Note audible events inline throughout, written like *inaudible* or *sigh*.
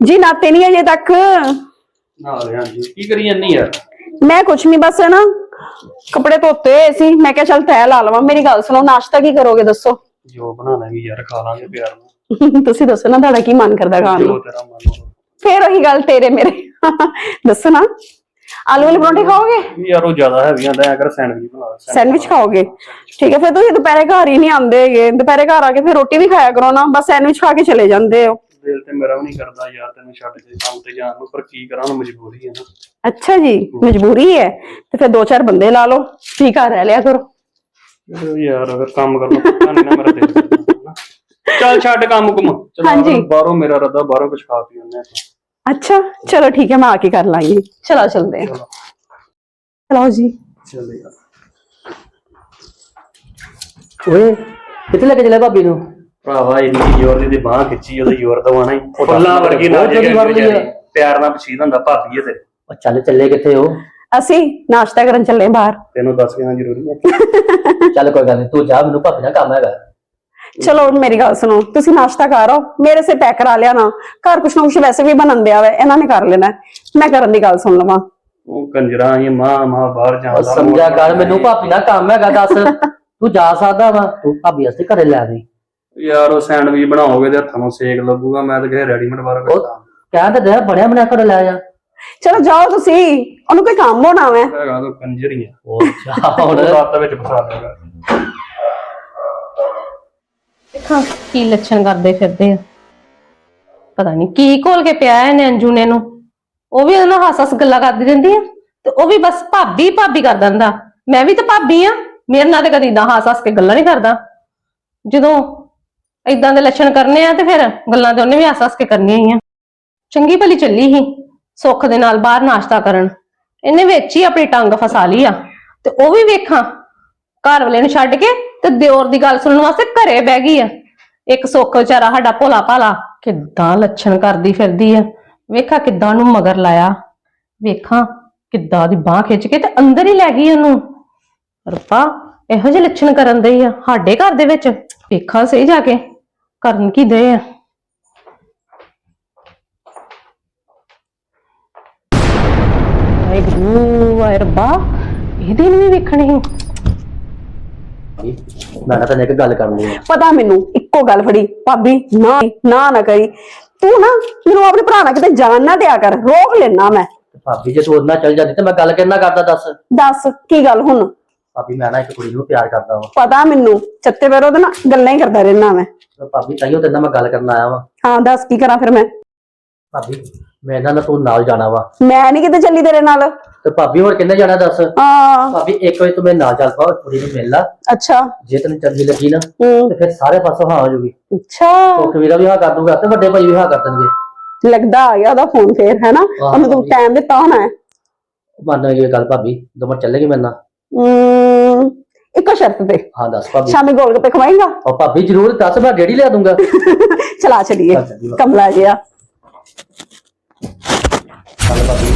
ਜੀ ਨਾਤੇ ਨਹੀਂ ਅਜੇ ਤੱਕ। ਨਾਲ ਹਾਂਜੀ। ਕੀ ਕਰੀ ਜਾਂਦੀ ਯਾਰ ਮੈਂ ਕੁਛ ਨਹੀਂ ਬਸ ਨਾ ਕੱਪੜੇ ਧੋਤੇ ਹੋਏ ਸੀ। ਮੈਂ ਕਿਹਾ ਚੱਲ ਤੈ ਲਾ ਲਵਾਂ। ਮੇਰੀ ਗੱਲ ਸੁਣੋ ਨਾਸ਼ਤਾ ਕੀ ਕਰੋਗੇ ਦੱਸੋ? ਜੋ ਬਣਾ ਲਾਂਗੇ ਯਾਰ ਖਾ ਲਾਂਗੇ ਪਿਆਰ ਨਾਲ। *laughs* ਤੁਸੀਂ ਦੱਸੋ ਨਾ ਤੁਹਾਡਾ ਕੀ ਮਨ ਕਰਦਾ ਖਾਣ ਜੋ ਨੂੰ? ਤੇਰਾ ਮਨ ਹੋਵੇ। ਫੇਰ ਉਹੀ ਗੱਲ ਤੇਰੇ ਮੇਰੇ। *laughs* ਦੱਸੋ ਨਾ। ਆਲੂ ਵਾਲੇ ਪਰੌਂਠੇ ਖਾਓਗੇ? ਯਾਰ ਉਹ ਜ਼ਿਆਦਾ ਹੈਵੀ ਆਂਦਾ ਹੈ ਕਰ ਸੈਂਡਵਿਚ ਬਣਾ ਲਾ, ਸੈਂਡਵਿਚ ਖਾਓਗੇ? ਠੀਕ ਹੈ ਫਿਰ ਤੁਸੀਂ ਦੁਪਹਿਰੇ ਘਰ ਹੀ ਨਹੀਂ ਆਉਂਦੇ ਹੈਗੇ। ਦੁਪਹਿਰੇ ਘਰ ਆ ਕੇ ਫਿਰ ਰੋਟੀ ਵੀ ਖਾਇਆ ਕਰੋ ਨਾ। ਬਸ ਸੈਂਡਵਿਚ ਖਾ ਕੇ ਚਲੇ ਜਾਂਦੇ ਹੋ। ਮੇਰਾ ਵੀ ਨਹੀਂ ਕਰਦਾ ਯਾਰ ਤੈਨੂੰ ਛੱਡ ਕੇ ਕੰਮ ਤੇ ਜਾਣ ਨੂੰ ਪਰ ਕੀ ਕਰਾਂ ਹੁਣ ਮਜਬੂਰੀ ਹੈ ਨਾ। ਅੱਛਾ ਜੀ ਮਜਬੂਰੀ ਹੈ? ਤੇ ਫਿਰ ਦੋ ਚਾਰ ਬੰਦੇ ਲਾ ਲਓ ਠੀਕ ਆ ਰਹਿ ਲਿਆ ਕਰੋ। ਉਹ ਯਾਰ ਅਗਰ ਕੰਮ ਕਰਨਾ ਪੱਕਾ ਨਹੀਂ ਨਾ ਮੇਰਾ ਦਿਲ ਕਰਦਾ ਨਾ। ਚੱਲ ਛੱਡ ਕੰਮ ਕੁਮ। ਚਲ ਹਾਂਜੀ। ਬਾਹਰੋਂ ਮੇਰਾ ਰੱਦਾ ਬਾਹਰੋਂ ਕੁਝ ਖਾ ਪੀ ਆਉਂਦੇ ਆ ਅੱਛਾ ਚਲੋ ਠੀਕ ਹੈ ਮੈਂ ਆ ਕੇ ਕਰ ਲਾਂਗੀ। ਚਲੋ ਚਲਦੇ ਹਾਂ ਚਲੋ। ਚਲੋ ਜੀ। ਚੱਲ ਯਾਰ। ਓਏ ਕਿੱਥੇ ਲੈ ਕੇ ਚਲੇ ਭਾਬੀ ਨੂੰ? ਭਰਾਵਾ ਇੰਨੀ ਜ਼ੋਰ ਦੀ ਬਾਹ ਖਿੱਚੀ ਉਹਦਾ ਜ਼ੋਰ ਦਵਾਣਾ ਹੀ ਫੁੱਲਾਂ ਵਰਗੀ ਨਾ। ਪਿਆਰ ਨਾਲ ਪਛੀਦ ਹੁੰਦਾ ਭਾਬੀ ਇਹ ਤੇ ਉਹ ਚੱਲ ਚੱਲੇ ਕਿੱਥੇ ਹੋ ਅਸੀਂ ਨਾਸ਼ਤਾ ਕਰਨ ਚੱਲੇ ਬਾਹਰ। ਤੈਨੂੰ ਦੱਸ ਕੇ ਜ਼ਰੂਰੀ ਹੈ। *laughs* ਚੱਲ ਕੋਈ ਗੱਲ ਨਹੀਂ ਤੂੰ ਜਾ ਮੈਨੂੰ ਭਾਬੀ ਨਾਲ ਕੰਮ ਹੈਗਾ। ਚਲੋ ਮੇਰੀ ਗੱਲ ਸੁਣੋ ਤੁਸੀਂ ਨਾਸ਼ਤਾ ਕਰੋ ਮੇਰੇ ਸੇ ਪੈਕ ਕਰਾ ਲਿਆ ਨਾ ਘਰ ਕੁਛ ਨਾ ਕੁਛ ਵੈਸੇ ਵੀ ਬਣਨ ਦਿਆ ਵਾ ਇਹਨਾਂ ਨੇ ਕਰ ਲੈਣਾ। ਮੈਂ ਕਰਨ ਦੀ ਗੱਲ ਸੁਣ ਲਵਾਂ। ਉਹ ਕੰਜਰਾ ਇਹ ਮਾਂ ਮਾਂ ਬਾਹਰ ਜਾਂਦਾ ਸਮਝਿਆ ਕਰ ਮੈਨੂੰ ਭਾਬੀ ਨਾਲ ਕੰਮ ਹੈਗਾ ਦੱਸ। ਤੂੰ ਜਾ ਸਕਦਾ ਵਾ ਤੂੰ ਭਾਬੀ ਵਾਸਤੇ ਘਰੇ ਲੈ ਆਵੀਂ। ਯਾਰ ਉਹ ਸੈਂਡਵਿਚ ਬਣਾਓਗੇ ਤੇ ਹੱਥਾਂ ਨੂੰ ਸੇਕ ਲੱਗੂਗਾ ਮੈਂ ਤਾਂ ਕਿਹਾ ਰੈਡੀਮੇਡ ਬਾਹਰ ਉਹ ਕਰਦਾ ਕਹਿੰਦਾ ਦੇ ਬਣਿਆ ਬਣਿਆ ਘਰੇ ਲੈ ਜਾ। ਚਲੋ ਜਾਓ ਤੁਸੀਂ ਉਹਨੂੰ ਕੋਈ ਕੰਮ ਹੋਣਾ ਵੈ। ਹੈਗਾ ਤਾਂ ਕੰਜਰ ਹੀ ਆ। ਉਹ ਜਾ ਹੁਣ ਹੁਣ ਰਾਤ ਵਿੱਚ ਫਸਾ ਦੇਗਾ। ਦੇਖਾਂ ਕੀ ਲੱਛਣ ਕਰਦੇ ਫਿਰਦੇ ਆ। ਪਤਾ ਨਹੀਂ ਕੀ ਘੋਲ ਕੇ ਪਿਆ ਇਹਨੇ ਅੰਜੂ ਨੇ ਨੂੰ। ਉਹ ਵੀ ਉਹਨਾਂ ਹੱਸ ਹੱਸ ਗੱਲਾਂ ਕਰਦੀ ਰਹਿੰਦੀ ਆ ਤੇ ਉਹ ਵੀ ਬਸ ਭਾਬੀ ਭਾਬੀ ਕਰ ਦਿੰਦਾ। ਮੈਂ ਵੀ ਤਾਂ ਭਾਬੀ ਆ ਮੇਰੇ ਨਾਲ ਤੇ ਕਦੀ ਇਦਾਂ ਹੱਸ ਹੱਸ ਕੇ ਗੱਲਾਂ ਨਹੀਂ ਕਰਦਾ। ਜਦੋਂ ਇਦਾਂ ਦੇ ਲੱਛਣ ਕਰਨੇ ਆ ਤੇ ਫਿਰ ਗੱਲਾਂ ਤੇ ਉਹਨੇ ਵੀ ਹੱਸ ਹੱਸ ਕੇ ਕਰਨੀਆਂ ਹੀ ਆ। ਚੰਗੀ ਭਲੀ ਚੱਲੀ ਸੀ, ਸੁੱਖ ਦੇ ਨਾਲ ਬਾਹਰ ਨਾਸ਼ਤਾ ਕਰਨ। ਇਹਨੇ ਵਿੱਚ ਹੀ ਆਪਣੀ ਟੰਗ ਫਸਾ ਲਈ ਆ ਤੇ ਉਹ ਵੀ ਵੇਖਾਂ, ਘਰ ਵਾਲੇ ਨੂੰ ਛੱਡ ਕੇ ਤੇ ਦਿਓਰ ਦੀ ਗੱਲ ਸੁਣਨ ਵਾਸਤੇ ਘਰੇ ਬਹਿ ਗਈ ਆ। ਇੱਕ ਸੁੱਖ ਵਿਚਾਰਾ ਸਾਡਾ ਭੋਲਾ ਭਾਲਾ ਕਿੱਦਾਂ ਲੱਛਣ ਕਰਦੀ ਫਿਰਦੀ ਆ। ਵੇਖਾਂ ਕਿੱਦਾਂ ਨੂੰ ਮਗਰ ਲਾਇਆ। ਵੇਖਾਂ ਕਿੱਦਾਂ ਦੀ ਬਾਹ ਖਿੱਚ ਕੇ ਤੇ ਅੰਦਰ ਹੀ ਲੈ ਗਈ ਉਹਨੂੰ। ਰੱਬਾ ਇਹੋ ਜਿਹੇ ਲੱਛਣ ਕਰਨ ਦੇ ਆ ਸਾਡੇ ਘਰ ਦੇ ਵਿੱਚ। ਵੇਖਾਂ ਸਹੀ ਜਾ ਕੇ ਕਰਨ ਕੀ ਦੇ ਆ। ਵਾਹਿਗੁਰੂ ਵਾਹਿ ਰੱਬਾ ਇਹਦੇ ਨੂੰ ਵੀ ਵੇਖਣੇ ਸੀ। ਮੈਂ ਤੈਨੂੰ ਇੱਕ ਗੱਲ ਕਰਨੀ ਹੈ ਪਤਾ ਮੈਨੂੰ ਇੱਕੋ ਗੱਲ ਫੜੀ ਭਾਬੀ ਨਾ ਨਾ ਨਾ ਕਰੀ। ਤੂੰ ਨਾ ਮੈਨੂੰ ਆਪਣੇ ਭਰਾ ਨਾਲ ਕਿਤੇ ਜਾਣ ਨਾ ਦਿਆ ਕਰ ਰੋਕ ਲੈਣਾ ਮੈਂ। ਤੇ ਭਾਬੀ ਜੇ ਤੂੰ ਉਹਦੇ ਨਾਲ ਚੱਲ ਜਾਂਦੀ ਤੇ ਮੈਂ ਗੱਲ ਕਿੰਨਾ ਕਰਦਾ ਦੱਸ? ਦੱਸ ਕੀ ਗੱਲ ਹੁਣ? ਭਾਬੀ ਮੈਂ ਨਾ ਇੱਕ ਕੁੜੀ ਨੂੰ ਪਿਆਰ ਕਰਦਾ ਵਾਂ। ਪਤਾ ਮੈਨੂੰ ਚੱਤੇ ਪੈਰ ਉਹਦੇ ਨਾਲ ਗੱਲਾਂ ਹੀ ਕਰਦਾ ਰਹਿਣਾ ਮੈਂ। ਤੇ ਭਾਬੀ ਤਾਈਓ ਤੇਰੇ ਨਾਲ ਮੈਂ ਗੱਲ ਕਰਨ ਆਇਆ ਵਾਂ। ਹਾਂ ਦੱਸ ਕੀ ਕਰਾਂ ਫਿਰ ਮੈਂ? ਭਾਬੀ ਮੈਂ ਇਹਨਾਂ ਨਾਲ ਤੂੰ ਨਾਲ ਜਾਣਾ ਵਾ। ਮੈਂ ਨਹੀਂ ਕਿਤੇ ਚੱਲੀ ਤੇਰੇ ਨਾਲ। ਤੇ ਭਾਬੀ ਹੋਰ ਕਿੰਨੇ ਜਾਣਾ ਦੱਸ? ਹਾਂ। ਭਾਬੀ ਇੱਕ ਵਜੇ ਤੂੰ ਮੇਰੇ ਨਾਲ ਚੱਲ ਪਾ ਕੁੜੀ ਨੂੰ ਮਿਲ ਲਾ। ਅੱਛਾ। ਜੇ ਤੈਨੂੰ ਚੰਗੀ ਲੱਗੀ ਨਾ ਹੂੰ। ਤੇ ਫਿਰ ਸਾਰੇ ਪਾਸੋਂ ਹਾਂ ਹੋ ਜੂਗੀ। ਅੱਛਾ। ਕੋਕ ਵੀਰਾ ਵੀ ਹਾਂ ਕਰ ਦੂਗਾ ਤੇ ਵੱਡੇ ਭਾਈ ਵੀ ਹਾਂ ਕਰ ਦੇਣਗੇ। ਲੱਗਦਾ ਆ ਗਿਆ ਉਹਦਾ ਫੋਨ ਫੇਰ ਹੈ ਨਾ ਉਹਨੂੰ ਤੂੰ ਟਾਈਮ ਦਿੱਤਾ ਹੋਣਾ ਹੈ। ਮੰਨ ਗਈ ਗੱਲ ਭਾਬੀ। ਦੋਮਰ ਚੱਲੇਗੀ ਮੇਰੇ ਨਾਲ। ਇੱਕੋ ਸ਼ਰਤ ਤੇ। ਹਾਂ ਦੱਸ ਭਾਬੀ। ਸ਼ਾਮੀ ਗੋਲ ਗੱਪੇ ਖਵਾਏਗਾ। ਉਹ ਭਾਬੀ ਜ਼ਰੂਰ ਦੱਸ ਮੈਂ ਡੇੜੀ ਲਿਆ ਦੂੰਗਾ। *laughs* ਚਲਾ ਚਲੀਏ। ਕਮਲਾ ਜਿਆ ਚੱਲ ਭਾਬੀ।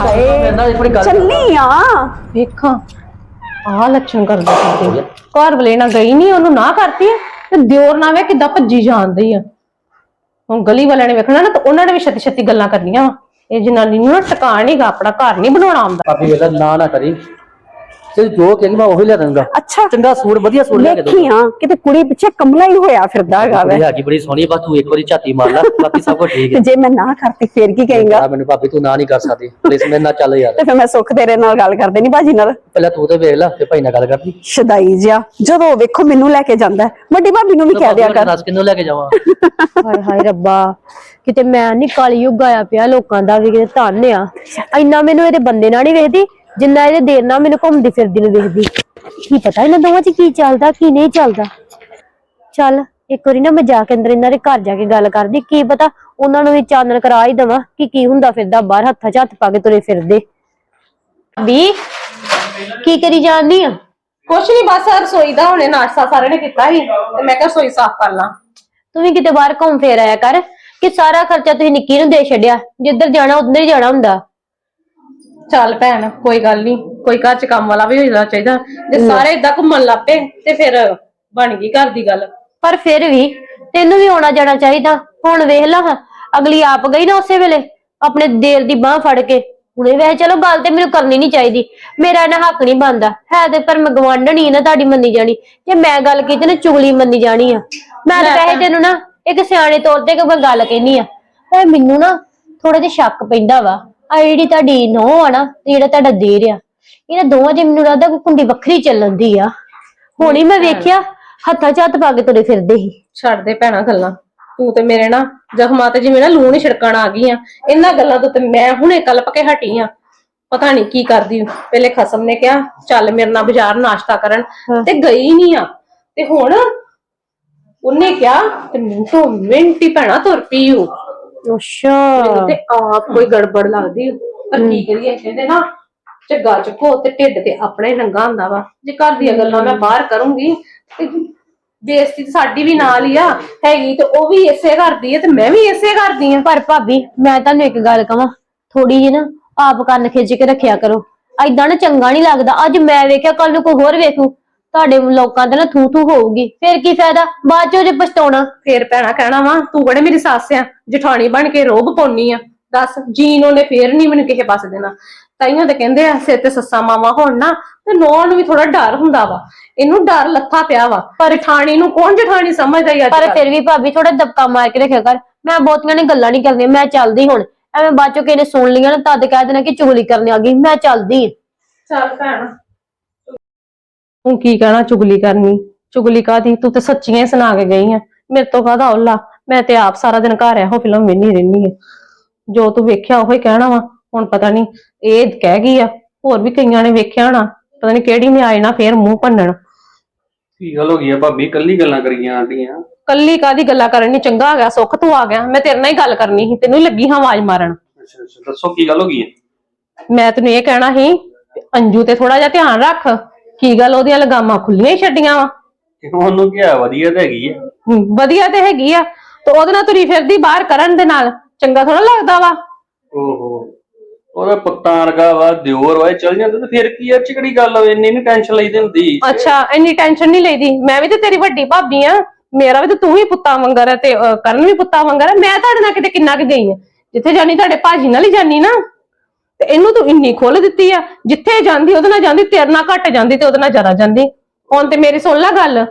ਹਾਏ ਮੇਰੇ ਨਾਲ ਇੱਕ ਵਾਰੀ ਹਾਏ ਗੱਲ। ਚੱਲੀ ਆ। ਵੇਖਾਂ ਆਹ ਲੱਛਣ ਕਰਦਾ। ਘਰ ਵਾਲੇ ਨਾਲ ਗਈ ਨਹੀਂ ਉਹਨੂੰ ਨਾ ਕਰਤੀ ਤੇ ਦਿਓਰ ਨਾਲ ਵੇ ਕਿੱਦਾਂ ਭੱਜੀ ਜਾਂਦੀ ਆ। ਹੁਣ ਗਲੀ ਵਾਲਿਆਂ ਨੇ ਵੇਖਣਾ ਨਾ ਤਾਂ ਉਹਨਾਂ ਨੇ ਵੀ ਛੇਤੀ ਛੇਤੀ ਗੱਲਾਂ ਕਰਨੀਆਂ ਵਾ। ਇਹ ਜਨਾਨੀ ਨੂੰ ਨਾ ਟਿਕਾਣ ਨਹੀਂਗਾ ਆਪਣਾ ਘਰ ਨਹੀਂ ਬਣਾਉਣਾ ਆਉਂਦਾ। ਭਾਬੀ ਵੇਲਾ ਨਾ ਨਾ ਕਰੀ। ਤੇ ਜੋ ਕਹੇਗੀ ਮੈਂ ਉਹੀ ਲਿਆ ਦੂੰਗਾ ਅੱਛਾ। ਚੰਗਾ ਸੂਟ ਵਧੀਆ ਸੂਟ ਲਿਆ ਕੇ ਵੇਖੀ ਆ ਕਿਤੇ ਕੁੜੀ ਪਿੱਛੇ ਕਮਲਾ ਹੀ ਹੋਇਆ ਫਿਰਦਾ ਹੈਗਾ ਵੇ। ਕੁੜੀ ਹੈਗੀ ਬੜੀ ਸੋਹਣੀ ਬਸ ਤੂੰ ਇੱਕ ਵਾਰੀ ਝਾਤੀ ਮਾਰ ਲੈ ਬਾਕੀ ਸਭ ਕੁਝ ਠੀਕ ਤੇ ਹੈ। ਜੇ ਮੈਂ ਨਾ ਕਰਤੀ ਫੇਰ ਕੀ ਕਹੇਗਾ? ਮੈਨੂੰ ਭਾਬੀ ਤੂੰ ਨਾ ਨਹੀਂ ਕਰ ਸਕਦੀ। ਪਲੀਜ਼ ਮੇਰੇ ਨਾਲ ਚੱਲ ਯਾਰ। ਤੇ ਫਿਰ ਮੈਂ ਸੁੱਖ ਤੇਰੇ ਨਾਲ ਗੱਲ ਕਰਦੇ ਨਹੀਂ ਬਾਜੀ ਨਾਲ। ਪਹਿਲਾਂ ਤੂੰ ਤੇ ਵੇਖ ਲੈ ਫਿਰ ਭਾਈ ਨਾਲ ਗੱਲ ਕਰਦੀ। ਸ਼ਦਾਈ ਜਿਆ ਜਦੋਂ ਵੇਖੋ ਮੈਨੂੰ ਲੈ ਕੇ ਜਾਂਦਾ ਹੈ, ਵੱਡੀ ਭਾਬੀ ਨੂੰ ਵੀ ਕਹਿ ਦਿਆ ਕਰ। ਦੱਸ ਕਿੰਨੂੰ ਲੈ ਕੇ ਜਾਵਾਂ? ਹਾਏ ਹਾਏ ਰੱਬਾ ਕਿਤੇ ਮੈਂ ਨਹੀਂ ਕਾਲੀ ਯੁੱਗ ਆਇਆ ਪਿਆ ਲੋਕਾਂ ਦਾ ਵੀ ਕਿਤੇ ਧੰਨ ਆ। ਇੰਨਾ ਮੈਨੂੰ ਇਹਦੇ ਬੰਦੇ ਨਾਲ ਨਹੀਂ ਵੇਖਦੀ ਜਿੰਨਾ ਇਹਦੇ ਦੇਰ ਨਾਲ ਮੈਨੂੰ ਘੁੰਮਦੀ ਫਿਰਦੀ ਨੂੰ ਵੇਖਦੀ ਕੀ ਪਤਾ ਇਹਨਾਂ ਦੋਵਾਂ 'ਚ ਕੀ ਚੱਲਦਾ ਕੀ ਨਹੀਂ ਚੱਲਦਾ। ਚੱਲ ਇੱਕ ਵਾਰੀ ਨਾ ਮੈਂ ਜਾ ਕੇ ਅੰਦਰ ਇਹਨਾਂ ਦੇ ਘਰ ਜਾ ਕੇ ਗੱਲ ਕਰਦੀ। ਕੀ ਪਤਾ ਉਹਨਾਂ ਨੂੰ ਵੀ ਚਾਨਣ ਕਰਾ ਹੀ ਦਵਾਂ ਕਿ ਕੀ ਹੁੰਦਾ ਫਿਰਦਾ ਬਾਹਰ ਹੱਥਾਂ 'ਚ ਹੱਥ ਪਾ ਕੇ ਤੁਰੇ ਫਿਰਦੇ। ਵੀ ਕੀ ਕਰੀ ਜਾਂਦੀ ਆ? ਕੁਛ ਨਹੀਂ ਬਸ ਰਸੋਈ ਦਾ ਹੁਣੇ ਨਾਸ਼ਤਾ ਸਾਰਿਆਂ ਨੇ ਕੀਤਾ ਸੀ ਤੇ ਮੈਂ ਕਿਹਾ ਰਸੋਈ ਸਾਫ਼ ਕਰ ਲਾਂ। ਤੂੰ ਵੀ ਕਿਤੇ ਬਾਹਰ ਘੁੰਮ ਫੇਰ ਆਇਆ ਕਰ ਕਿ ਸਾਰਾ ਖਰਚਾ ਤੁਸੀਂ ਨਿੱਕੀ ਨੂੰ ਦੇ ਛੱਡਿਆ। ਜਿੱਧਰ ਜਾਣਾ ਉਧਰ ਹੀ ਜਾਣਾ ਹੁੰਦਾ। ਚੱਲ ਭੈਣ ਕੋਈ ਗੱਲ ਨਹੀਂ ਕੋਈ ਘਰ ਚ ਕੰਮ ਵਾਲਾ ਵੀ ਹੋਣਾ ਚਾਹੀਦਾ। ਜੇ ਸਾਰੇ ਇਦਾਂ ਘੁੰਮਣ ਲੱਪੇ ਤੇ ਫਿਰ ਬਣ ਗਈ ਘਰ ਦੀ ਗੱਲ। ਪਰ ਫਿਰ ਵੀ ਤੈਨੂੰ ਵੀ ਆਉਣਾ ਜਾਣਾ ਚਾਹੀਦਾ। ਹੁਣ ਵੇਖ ਲਾ ਅਗਲੀ ਆਪ ਗਈ ਨਾ ਉਸੇ ਵੇਲੇ ਆਪਣੇ ਦੇਰ ਦੀ ਬਾਹ ਫੜ ਕੇ। ਹੁਣੇ ਵੈਸੇ ਚਲੋ ਗੱਲ ਤੇ ਮੈਨੂੰ ਕਰਨੀ ਨਹੀਂ ਚਾਹੀਦੀ। ਮੇਰਾ ਇਹਨਾਂ ਹੱਕ ਨਹੀਂ ਬਣਦਾ। ਹੈ ਤੇ ਪਰ ਮੈਂ ਗਵਾਂਢਣੀ ਨਾ ਤੁਹਾਡੀ ਮੰਨੀ ਜਾਣੀ। ਜੇ ਮੈਂ ਗੱਲ ਕੀਤੀ ਨਾ ਚੁਗਲੀ ਮੰਨੀ ਜਾਣੀ ਆ। ਮੈਂ ਤਾਂ ਵੈਸੇ ਤੈਨੂੰ ਨਾ ਇੱਕ ਸਿਆਣੇ ਤੌਰ ਤੇ ਕੋਈ ਗੱਲ ਕਹਿਨੀ ਆ। ਪਰ ਮੈਨੂੰ ਨਾ ਥੋੜਾ ਜਿਹਾ ਸ਼ੱਕ ਪੈਂਦਾ ਵਾ। ਆ ਜਿਹੜੀ ਤੁਹਾਡੀ ਨੋਹ ਆ ਨਾ ਤੇ ਜਿਹੜਾ ਤੁਹਾਡਾ ਦੇਰ ਆ ਇਹਨਾਂ ਦੋਵਾਂ 'ਚ ਮੈਨੂੰ ਲੱਗਦਾ ਕੋਈ ਕੁੰਡੀ ਵੱਖਰੀ ਚੱਲਣ ਦੀ ਆ। ਹੁਣੀ ਮੈਂ ਵੇਖਿਆ ਹੱਥਾਂ 'ਚ ਹੱਥ ਪਾ ਕੇ ਤੁਰੇ ਫਿਰਦੇ ਸੀ। ਛੱਡ ਦੇ ਭੈਣਾ ਗੱਲਾਂ। ਤੂੰ ਤੇ ਮੇਰੇ ਨਾ ਜ਼ਖਮਾਂ ਤੇ ਜਿਵੇਂ ਨਾ ਲੂਣ ਹੀ ਛਿੜਕਣ ਆ ਗਈ ਆ। ਇਹਨਾਂ ਗੱਲਾਂ ਤੋਂ ਤੇ ਮੈਂ ਹੁਣੇ ਕਲਪ ਕੇ ਹਟੀ ਆ। ਪਤਾ ਨਹੀਂ ਕੀ ਕਰਦੀ ਪਹਿਲੇ ਖਸਮ ਨੇ ਕਿਹਾ ਚੱਲ ਮੇਰੇ ਨਾਲ ਬਾਜ਼ਾਰ ਨਾਸ਼ਤਾ ਕਰਨ। ਤੇ ਗਈ ਨਹੀਂ ਆ। ਤੇ ਹੁਣ ਉਹਨੇ ਕਿਹਾ ਤੇ ਮਿੰਟੋ ਮਿੰਟ ਹੀ ਭੈਣਾ ਤੁਰ ਪਈ ਉਹ ਅੱਛਾ। ਤੇ ਆਪ ਕੋਈ ਗੜਬੜ ਲੱਗਦੀ। ਪਰ ਕੀ ਕਰੀਏ ਕਹਿੰਦੇ ਨਾ ਝੱਗਾ ਚੱਕੋ ਤੇ ਢਿੱਡ ਤੇ ਆਪਣਾ ਹੀ ਨੰਗਾ ਹੁੰਦਾ ਵਾ। ਜੇ ਘਰ ਦੀਆਂ ਗੱਲਾਂ ਮੈਂ ਬਾਹਰ ਕਰੂੰਗੀ ਤੇ ਬੇਇੱਜ਼ਤੀ ਤਾਂ ਸਾਡੀ ਵੀ ਨਾਲ ਹੀ ਆ ਹੈਗੀ ਤੇ ਉਹ ਵੀ ਇਸੇ ਕਰਦੀ ਹੈ ਤੇ ਮੈਂ ਵੀ ਇਸੇ ਕਰਦੀ ਆ। ਪਰ ਭਾਬੀ ਮੈਂ ਤੁਹਾਨੂੰ ਇੱਕ ਗੱਲ ਕਵਾਂ ਥੋੜੀ ਜਿਹੀ ਨਾ ਆਪ ਕੰਨ ਖਿੱਚ ਕੇ ਰੱਖਿਆ ਕਰੋ। ਐਦਾਂ ਨਾ ਚੰਗਾ ਨਹੀਂ ਲੱਗਦਾ। ਅੱਜ ਮੈਂ ਵੇਖਿਆ ਕੱਲ ਨੂੰ ਕੋਈ ਹੋਰ ਵੇਖੂ। ਤੁਹਾਡੇ ਲੋਕਾਂ ਤੇ ਨਾ ਥੂ ਥੂ ਹੋਊਗੀ। ਫਿਰ ਕੀ ਫਾਇਦਾ? ਬਾਅਦ ਚੋਂ ਜੇ ਪਛਤਾਉਣਾ। ਫੇਰ ਭੈਣਾ ਕਹਿਣਾ ਵਾ ਤੂੰ ਬੜੇ ਮੇਰੀ ਸੱਸ ਆ? ਜਠਾਣੀ ਬਣ ਕੇ ਰੋਬ ਪਾਉਣੀ ਆ। ਦੱਸ ਜੀਨ ਉਹਨੇ ਫੇਰ ਨਹੀਂ ਮੈਨੂੰ ਕਿਸੇ ਪਾਸੇ ਦੇਣਾ। ਤਾਈਆਂ ਤੇ ਕਹਿੰਦੇ ਆ ਸਿਰ ਤੇ ਸੱਸਾਂ ਮਾਵਾਂ ਹੋਣ ਨਾ ਤੇ ਨੌਂ ਨੂੰ ਵੀ ਥੋੜਾ ਡਰ ਹੁੰਦਾ ਵਾ। ਇਹਨੂੰ ਡਰ ਲੱਥਾ ਪਿਆ ਵਾ। ਪਰ ਜਠਾਣੀ ਨੂੰ ਕੌਣ ਜਠਾਣੀ ਸਮਝਦਾ ਹੀ ਅੱਜ ਪਰ? ਫਿਰ ਵੀ ਭਾਬੀ ਥੋੜਾ ਦਬਕਾ ਮਾਰ ਕੇ ਰੱਖਿਆ ਕਰ। ਮੈਂ ਬਹੁਤੀਆਂ ਨੇ ਗੱਲਾਂ ਨਹੀਂ ਕਰਨੀਆਂ ਮੈਂ ਚੱਲਦੀ ਹੁਣ। ਐਵੇਂ ਬਾਅਦ ਚੋਂ ਕਿਸੇ ਨੇ ਸੁਣ ਲਈਆਂ ਨਾ ਤਦ ਕਹਿ ਦੇਣਾ ਕਿ ਚੁਗਲੀ ਕਰਨ ਆ ਗਈ। ਮੈਂ ਚੱਲਦੀ। ਚੱਲ ਭੈਣ। ਤੂੰ ਕੀ ਕਹਿਣਾ ਚੁਗਲੀ ਕਰਨੀ? ਚੁਗਲੀ ਕਾਦੀ ਤੂੰ ਤੇ ਸੱਚੀਆਂ ਹੀ ਸੁਣਾ ਕੇ ਗਈ ਆ। ਮੇਰੇ ਤੋਂ ਕਾਹਦਾ ਔਲਾ? ਮੈਂ ਤੇ ਆਪ ਸਾਰਾ ਦਿਨ ਘਰ ਇਹੋ ਫਿਲਮ ਵੇਖਣੀ ਰਹਿਣੀ ਆ। ਜੋ ਤੂੰ ਵੇਖਿਆ ਉਹੀ ਕਹਿਣਾ ਵਾ। ਹੁਣ ਪਤਾ ਨਹੀਂ ਇਹ ਕਹਿ ਗਈ ਆ। ਹੋਰ ਵੀ ਕਈਆਂ ਨੇ ਵੇਖਿਆ ਹੋਣਾ। ਪਤਾ ਨਹੀਂ ਕਿਹੜੀ ਨੇ ਆਏ ਨਾ ਫੇਰ ਮੂੰਹ ਭੰਨਣ। ਕੀ ਗੱਲ ਹੋ ਗਈ ਆ ਭਾਬੀ? ਕੱਲੀ ਗੱਲਾਂ ਕਰੀਆਂ ਆਂਦੀਆਂ ਕੱਲੀ ਕਾਦੀ ਗੱਲਾਂ ਕਰਨ ਨਹੀਂ ਚੰਗਾ ਆ ਗਿਆ ਸੁੱਖ ਤੂੰ ਆ ਗਿਆ। ਮੈਂ ਤੇਰੇ ਨਾਲ ਹੀ ਗੱਲ ਕਰਨੀ ਸੀ। ਤੈਨੂੰ ਹੀ ਲੱਗੀ ਹਾਂ ਆਵਾਜ਼ ਮਾਰਨ। ਅੱਛਾ ਅੱਛਾ। ਦੱਸੋ ਕੀ ਗੱਲ ਹੋ ਗਈ ਹੈ ਮੈਂ ਤੈਨੂੰ ਇਹ ਕਹਿਣਾ ਸੀ ਅੰਜੂ ਤੇ ਥੋੜਾ ਜਿਹਾ ਧਿਆਨ ਰੱਖ। ਕੀ ਗੱਲ ਉਹਦੀਆਂ ਲਗਾਮਾਂ ਖੁੱਲੀਆਂ ਹੀ ਛੱਡੀਆਂ ਵਾ? ਉਹਨੂੰ ਕਿਹਾ ਵਧੀਆ ਤਾਂ ਹੈਗੀ ਹਮ, ਵਧੀਆ ਤੇ ਹੈਗੀ ਆ। ਤੇ ਉਹਦੇ ਨਾਲ ਤੁਰੀ ਫਿਰਦੀ ਬਾਹਰ ਕਰਨ ਦੇ ਨਾਲ। ਚੰਗਾ ਥੋੜਾ ਲੱਗਦਾ ਵਾ। ਓਹੋ ਉਹਦਾ ਪੁੱਤਾਂ ਵਰਗਾ ਵਾ ਦਿਓਰ ਵਾ ਇਹ ਚੱਲ ਜਾਂਦਾ ਤੇ ਫਿਰ ਕੀ ਆ? ਚਿਕੜੀ ਗੱਲ ਹੋਵੇ ਇੰਨੀ ਨਹੀਂ ਟੈਨਸ਼ਨ ਲਈਦੀ ਹੁੰਦੀ। ਅੱਛਾ ਇੰਨੀ ਟੈਨਸ਼ਨ ਨਹੀਂ ਲਈਦੀ। ਮੈਂ ਵੀ ਤੇ ਤੇਰੀ ਵੱਡੀ ਭਾਬੀ ਆ। ਮੇਰਾ ਵੀ ਤੇ ਤੂੰ ਹੀ ਪੁੱਤਾਂ ਵਾਂਗਰ ਹੈ ਤੇ ਅਹ, ਕਰਨ ਵੀ ਪੁੱਤਾਂ ਵਾਂਗਰ ਹੈ ਮੈਂ ਤੁਹਾਡੇ ਨਾਲ ਕਿਤੇ ਕਿੰਨਾ ਕੁ ਗਈ ਆ? ਜਿੱਥੇ ਜਾਨੀ ਤੁਹਾਡੇ ਭਾਜੀ ਨਾਲ ਹੀ ਜਾਨੀ ਨਾ। ਇਹਨੂੰ ਤੂੰ ਇੰਨੀ ਖੋਲ ਦਿੱਤੀ ਆ, ਜਿੱਥੇ ਜਾਂਦੀ ਉਹਦੇ ਨਾਲ ਜਾਂਦੀ, ਤੇਰੇ ਨਾਲ ਘੱਟ ਜਾਂਦੀ ਤੇ ਉਹਦੇ ਨਾਲ ਜ਼ਿਆਦਾ ਜਾਂਦੀ। ਹੁਣ ਤੇ ਮੇਰੀ ਸੁਣ ਲੈ ਗੱਲ,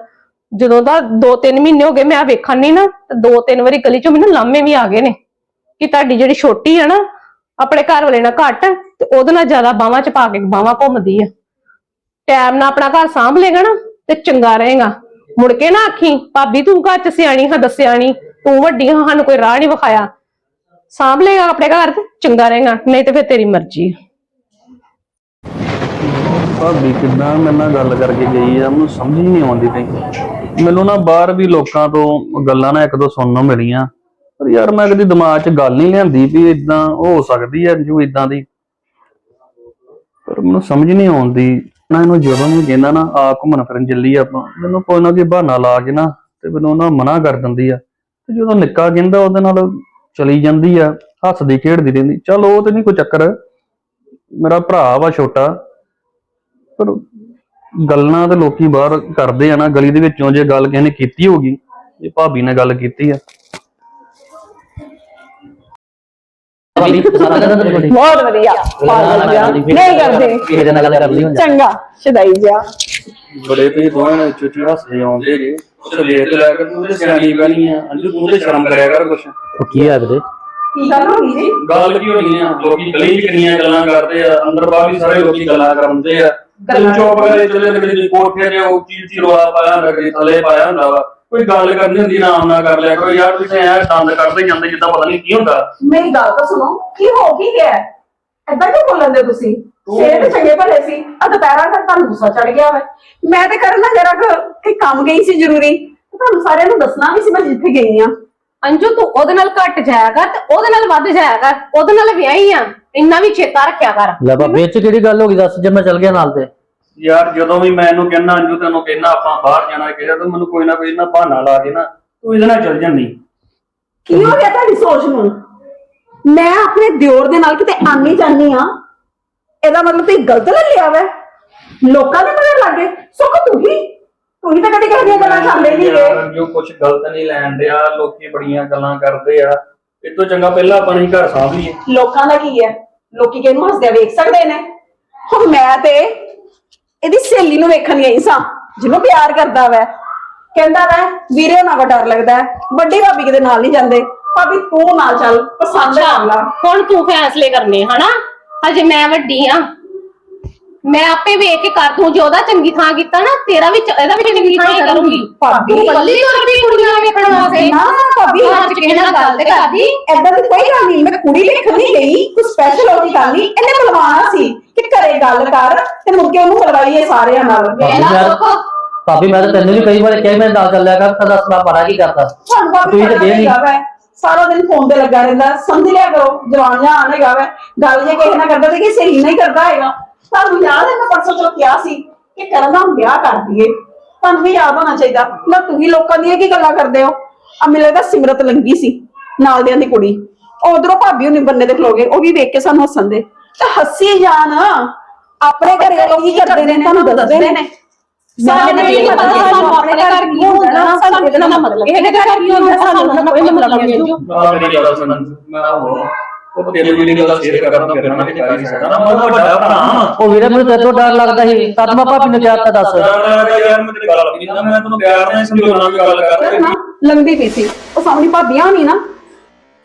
ਜਦੋਂ ਦਾ 2-3 ਮਹੀਨੇ ਹੋ ਗਏ ਮੈਂ ਆ ਵੇਖਣ ਨਹੀਂ ਨਾ ਦੋ ਤਿੰਨ ਵਾਰੀ ਗਲੀ ਚੋਂ ਮੈਨੂੰ ਲਾਮੇ ਵੀ ਆ ਗਏ ਨੇ ਕਿ ਤੁਹਾਡੀ ਜਿਹੜੀ ਛੋਟੀ ਆ ਨਾ, ਆਪਣੇ ਘਰ ਵਾਲੇ ਨਾਲ ਘੱਟ, ਤੇ ਉਹਦੇ ਨਾਲ ਜ਼ਿਆਦਾ ਬਾਹਾਂ ਚ ਪਾ ਕੇ ਬਾਹਾਂ ਘੁੰਮਦੀ ਆ। ਟਾਈਮ ਨਾਲ ਆਪਣਾ ਘਰ ਸਾਂਭ ਲੇਗਾ ਨਾ, ਤੇ ਚੰਗਾ ਰਹੇਗਾ। ਮੁੜ ਕੇ ਨਾ ਆਖੀ, ਭਾਬੀ ਤੂੰ ਘਰ ਚ ਸਿਆਣੀ ਹਾਂ ਦੱਸਿਆਣੀ ਤੂੰ ਵੱਡੀ ਹਾਂ, ਸਾਨੂੰ ਕੋਈ ਰਾਹ ਨਹੀਂ ਵਿਖਾਇਆ। ਸਾਂਭ ਲੇਗਾ ਆਪਣੇ ਘਰ ਤੇ, ਚੰਗਾ ਰਹੇਗਾ, ਨਹੀਂ ਤੇ ਫਿਰ ਤੇਰੀ ਮਰਜ਼ੀ ਆ। ਭਾਬੀ, ਕਿੱਦਾਂ ਮੇਰੇ ਨਾਲ ਗੱਲ ਕਰਕੇ ਗਈ ਆ, ਮੈਨੂੰ ਸਮਝ ਹੀ ਨਹੀਂ ਆਉਂਦੀ ਪਈ। ਮੈਨੂੰ ਨਾ ਬਾਹਰ ਵੀ ਲੋਕਾਂ ਤੋਂ ਗੱਲਾਂ ਨਾ ਇੱਕ ਦੋ ਸੁਣਨ ਨੂੰ ਮਿਲੀਆਂ। ਪਰ ਯਾਰ ਮੈਂ ਕਦੀ ਦਿਮਾਗ 'ਚ ਗੱਲ ਨਹੀਂ ਲਿਆਂਦੀ ਵੀ ਇਦਾਂ ਹੋ ਸਕਦੀ ਆ, ਜੋ ਇਦਾਂ ਦੀ। ਪਰ ਮੈਨੂੰ ਸਮਝ ਨਹੀਂ ਆਉਂਦੀ। ਨਾ ਇਹਨੂੰ ਜਦੋਂ ਵੀ ਕਹਿੰਦਾ ਨਾ ਆ ਘੁੰਮਣ ਫਿਰਨ ਚੱਲੀ ਆਪਾਂ, ਮੈਨੂੰ ਕੋਈ ਨਾ ਕੋਈ ਬਹਾਨਾ ਲਾ ਕੇ ਨਾ, ਤੇ ਮੈਨੂੰ ਨਾ ਮਨਾ ਕਰ ਦਿੰਦੀ ਆ। ਤੇ ਜਦੋਂ ਨਿੱਕਾ ਕਹਿੰਦਾ, ਉਹਦੇ ਨਾਲ ਚਲੀ ਜਾਂਦੀ ਆ, ਹੱਸਦੀ, ਖੇਡਦੀ ਰਹਿੰਦੀ। ਚਲ ਉਹ ਤੇ ਨਹੀਂ ਕੋਈ ਚੱਕਰ। ਮੇਰਾ ਭਰਾ ਵਾ ਛੋਟਾ। ਪਰ ਗੱਲਾਂ ਤੇ ਲੋਕੀ ਬਾਹਰ ਕਰਦੇ ਆ ਨਾ, ਗਲੀ ਦੇ ਵਿੱਚੋਂ ਜੇ ਗੱਲ ਕਿਸੇ ਨੇ ਕੀਤੀ ਹੋਗੀ ਜੇ ਭਾਬੀ ਨੇ ਗੱਲ ਕੀਤੀ ਆ। ਬਹੁਤ ਵਧੀਆ ਬਹੁਤ ਵਧੀਆ ਨਹੀਂ ਕਰਦੇ ਕਿਸੇ ਦੇ ਨਾਲ ਗੱਲ ਕਰ ਲਈ ਹੁਣ ਚੰਗਾ ਸ਼ਦਾਈ ਜਾ ਬੜੇ ਤੇ ਦੋਵਾਂ ਨੇ ਚੁੱਚੀ ਹੱਸਦੇ ਆਉਂਦੇ ਜੇ। ਤੇ ਲੈ ਤੇ ਲੈ ਕੇ ਤੂੰ ਤੇ ਸਿਆਣੀ ਬਣੀ ਆ ਅੰਜੂ ਤੂੰ ਤੇ ਸ਼ਰਮ ਕਰਿਆ ਕਰ ਕੁਛ। ਉਹ ਕੀ ਹੈ ਵੀਰੇ? ਕੀ ਗੱਲ ਹੋ ਗਈ ਜੀ? ਗੱਲ ਕੀ ਹੋਣੀ ਆ? ਲੋਕੀ ਗਲੀ 'ਚ ਕਿੰਨੀਆਂ ਗੱਲਾਂ ਕਰਦੇ ਆ ਅੰਦਰ ਬਾਹਰ ਵੀ ਸਾਰੇ ਲੋਕੀ ਗੱਲਾਂ ਕਰਦੇ ਆ। ਤੂੰ ਚੁੱਪ ਕਰੇ ਚੱਲੇ ਤੇ ਕਦੀ ਕੋਠੇ ਤੇ ਉਹ ਚੀਜ਼ ਚੀ ਰੋਲਾ ਪਾਇਆ ਹੁੰਦਾ ਕਦੀ ਥੱਲੇ ਪਾਇਆ ਹੁੰਦਾ ਵਾ। ਕੋਈ ਗੱਲ ਕਰਨੀ ਹੁੰਦੀ ਨਾਮ ਨਾ ਕਰ ਲਿਆ ਕਰੋ। ਯਾਰ ਤੁਸੀਂ ਐ ਦੰਦ ਕੱਢਦੇ ਜਾਂਦੇ ਜਿੱਦਾਂ ਪਤਾ ਨਹੀਂ ਕੀ ਹੁੰਦਾ। ਮੇਰੀ ਗੱਲ ਤਾਂ ਸੁਣੋ ਕੀ ਹੋ ਕੀ ਗਿਆ ਐਦਾਂ ਕਿਉਂ ਬੋਲਣ ਦੇ ਤੁਸੀਂ? ਸਵੇਰ ਤੇ ਚੰਗੇ ਭਲੇ ਸੀ ਆ ਦੁਪਹਿਰਾਂ ਤੱਕ ਤੁਹਾਨੂੰ ਗੁੱਸਾ ਚੜ ਗਿਆ ਵਾ। ਮੈਂ ਤੇ ਕਰਨ ਨਾ ਜਰਾ ਕਿ ਕੰਮ ਗਈ ਸੀ ਜ਼ਰੂਰੀ। ਤੁਹਾਨੂੰ ਸਾਰਿਆਂ ਨੂੰ ਦੱਸਣਾ ਵੀ ਸੀ ਮੈਂ ਜਿੱਥੇ ਗਈ ਆ। ਅੰਜੂ ਤੂੰ ਉਹਦੇ ਨਾਲ ਘੱਟ ਜਾਇਆ ਕਰ ਤੇ ਉਹਦੇ ਨਾਲ ਵੱਧ ਜਾਇਆ ਕਰ। ਉਹਦੇ ਨਾਲ ਵਿਆਹੀ ਆ। ਇੰਨਾ ਵੀ ਚੇਤਾ ਰੱਖਿਆ ਕਰ। ਲੈ ਬਾਬੇ ਇਹ ਚ ਕਿਹੜੀ ਗੱਲ ਹੋ ਗਈ? ਦੱਸ ਜੇ ਮੈਂ ਚੱਲ ਗਿਆ ਨਾਲ ਤੇ। ਯਾਰ ਜਦੋਂ ਵੀ ਮੈਂ ਇਹਨੂੰ ਕਹਿੰਦਾ ਅੰਜੂ ਤੈਨੂੰ ਕਹਿੰਦਾ ਆਪਾਂ ਬਾਹਰ ਜਾਣਾ ਕਿਹਾ ਤਾਂ ਮੈਨੂੰ ਕੋਈ ਨਾ ਕੋਈ ਨਾ ਬਹਾਨਾ ਲਾ ਕੇ ਨਾ ਤੂੰ ਇਹਦੇ ਨਾਲ ਚੱਲ ਜਾਂਦੀ। ਕੀ ਹੋ ਗਿਆ ਤੁਹਾਡੀ ਸੋਚ ਨੂੰ? ਮੈਂ ਆਪਣੇ ਦਿਓਰ ਦੇ ਨਾਲ ਕਿਤੇ ਆਨੀ ਜਾਨੀ ਆ। ਇਹਦਾ ਮਤਲਬ ਤੁਸੀਂ ਗਲਤ ਲੈ ਲਿਆ ਵਾ। ਲੋਕਾਂ ਦੇ ਮਗਰ ਲੱਗੇ ਸੁੱਖ ਤੂੰ ਹੀ। ਤੂੰ ਹੀ ਤਾਂ ਕਦੇ ਕਿਸੇ ਦੀਆਂ ਗੱਲਾਂ ਛਾਂਦੇ ਨਹੀਂ ਗਏ। ਯਾਰ ਜੋ ਕੁਝ ਗਲਤ ਨਹੀਂ ਲੈਣ ਡਿਆ। ਲੋਕੀ ਬੜੀਆਂ ਗੱਲਾਂ ਕਰਦੇ ਆ। ਇਹ ਤੋਂ ਚੰਗਾ ਪਹਿਲਾਂ ਆਪਾਂ ਨਹੀਂ ਘਰ ਸਾਂਭ ਲਈਏ। ਲੋਕਾਂ ਦਾ ਕੀ ਹੈ? ਲੋਕੀ ਕਿਹਨੂੰ ਹੱਸਦੇ ਵੇਖ ਸਕਦੇ ਨੇ। ਹੁਣ ਮੈਂ ਤੇ ਇਹਦੀ ਸਹੇਲੀ ਨੂੰ ਵੇਖਣ ਗਈ ਸਾਂ ਜਿਹਨੂੰ ਪਿਆਰ ਕਰਦਾ ਵੈ। ਕਹਿੰਦਾ ਵੈ ਵੀਰੇ ਨਾਲ ਡਰ ਲੱਗਦਾ ਹੈ। ਵੱਡੀ ਭਾਬੀ ਕਿਤੇ ਨਾਲ ਨਹੀਂ ਜਾਂਦੇ। ਭਾਬੀ ਤੂੰ ਨਾਲ ਚੱਲ ਪਸੰਦ ਕਰ ਲਾ। ਹੁਣ ਤੂੰ ਫੈਸਲੇ ਕਰਨੇ ਹਨਾ? ਹਜੇ ਮੈਂ ਵੱਡੀ ਆ। ਮੈਂ ਆਪੇ ਵੇਖ ਕੇ ਕਰ ਦੂੰ ਜੇ ਉਹਦਾ ਚੰਗੀ ਥਾਂ ਕੀਤਾ ਨਾ ਤੇਰਾ ਵੀ ਚ- ਇਹਦਾ ਵੀ ਚੰਗੀ ਥਾਂ ਹੀ ਕਰੂੰਗੀ। ਭਾਬੀ ਤੂੰ ਕੱਲੀ ਤੁਰ ਪਈ ਕੁੜੀਆਂ ਵੇਖਣ ਵਾਸਤੇ। ਨਾ ਭਾਬੀ ਚ ਕਿਸੇ ਨਾਲ ਗੱਲ ਤੇ ਕਰਦੀ ਐਦਾਂ ਦੀ ਕੋਈ ਗੱਲ ਨਹੀਂ ਮੈਂ ਕੁੜੀ ਵੇਖਣ ਨਹੀਂ ਗਈ ਕੋਈ ਸਪੈਸ਼ਲ ਉਹਦੀ ਗੱਲ ਨਹੀਂ ਇਹਨੇ ਬੁਲਵਾਉਣਾ ਸੀ। ਘਰੇ ਗੱਲ ਕਰ ਤੇ ਮੁੜ ਕੇ ਉਹਨੂੰ ਬੁਲਵਾਈਏ ਸਾਰਿਆਂ ਨਾਲ। ਭਾਬੀ ਮੈਂ ਸੁੱਖ। ਭਾਬੀ ਮੈਂ ਤਾਂ ਤੈਨੂੰ ਵੀ ਕਈ ਵਾਰ ਕਿਹਾ ਮੈਂ ਨਾਲ ਚੱਲਿਆ ਕਰ ਤਾਂ ਦੱਸ ਮੈਂ ਪੜਾ ਕੀ ਕਰਦਾ। ਤੁਸੀਂ ਤਾਂ ਦੇ ਨਹੀਂ। ਹੈਗਾ ਵੈ, ਸਾਰਾ ਦਿਨ ਫੋਨ ਤੇ ਲੱਗਾ ਰਹਿੰਦਾ ਸਮਝ ਲਿਆ ਕਰੋ ਜਵਾਨ ਜਾਂ ਆਣੇਗਾ ਵੈ। ਗੱਲ ਜੇ ਕਿਸੇ ਨਾਲ ਕਰਦਾ ਤੇ ਕਿਸੇ ਸਹੇਲੀ ਨਾਲ ਹੀ ਕਰਦਾ ਹੈਗਾ। ਤੁਹਾਨੂੰ ਯਾਦ ਹੈ ਮੈਂ ਪਰਸੋਂ ਚੋ ਕਿਹਾ ਸੀ ਕਿ ਕਰਨ ਦਾ ਵਿਆਹ ਕਰ ਦਈਏ। ਤੁਹਾਨੂੰ ਵੀ ਯਾਦ ਹੋਣਾ ਚਾਹੀਦਾ। ਨਾ ਤੁਸੀਂ ਲੋਕਾਂ ਦੀਆਂ ਕੀ ਗੱਲਾਂ ਕਰਦੇ ਹੋ? ਆ ਮੈਨੂੰ ਲੱਗਦਾ ਸਿਮਰਤ ਲੰਗੀ ਸੀ ਨਾਲ ਦਿਆਂ ਦੀ ਕੁੜੀ। ਉਧਰੋਂ ਭਾਬੀ ਉਹਨੇ ਬੰਨੇ ਦੇ ਖਲੋਗੇ ਉਹ ਵੀ ਵੇਖ ਕੇ ਸਾਨੂੰ ਹੱਸਣ ਦੇ। ਤੇ ਹੱਸੀ ਜਾਣ ਆਪਣੇ ਘਰੇ ਉਹ ਕੀ ਕਰਦੇ ਨੇ ਤੁਹਾਨੂੰ ਦੱਸਦੇ ਨੇ। ਸਾਡੇ ਨਾਲ ਕੀ ਪਤਾ ਸਾਨੂੰ ਆਪਣੇ ਘਰ ਕੀ ਹੁੰਦਾ? ਨਾ ਸਾਨੂੰ ਇਹਦਾ ਨਾ ਮਤਲਬ? ਇਹਦੇ ਘਰ ਕੀ ਹੁੰਦਾ? ਸਾਨੂੰ ਉਹਦਾ ਕੋਈ ਮਤਲਬ ਨਹੀਂ ਜੋ ਆ ਮੇਰੀ ਗੱਲ ਸੁਣ। ਮੈਂ ਉਹ ਉਹ ਤੇਰੇ ਜਿਹੜੀ ਗੱਲ ਸ਼ੇਅਰ ਕਰਨਾ ਫਿਰ ਮੈਂ ਕਰ ਨਹੀਂ ਸਕਦਾ। ਨਾ ਮੈਂ ਵੱਡਾ ਭਰਾ ਹਾਂ। ਉਹ ਵੀਰੇ ਮੈਨੂੰ ਤੇਰੇ ਤੋਂ ਡਰ ਲੱਗਦਾ ਸੀ। ਤਦ ਮੈਂ ਭਾਬੀ ਨੂੰ ਕਿਹਾ ਤਾਂ ਦੱਸ। ਯਾਰ ਮੈਂ ਤੇਰੀ ਗੱਲ ਨਹੀਂ ਮੈਂ ਤੈਨੂੰ ਪਿਆਰ ਨਾਲ ਸਮਝਾਉਣਾ ਵੀ ਗੱਲ ਕਰ ਨਾ ਲੰਗਦੀ ਪਈ ਸੀ। ਉਹ ਸਾਹਮਣੇ ਭਾਬੀਆਂ ਨਹੀਂ ਨਾ।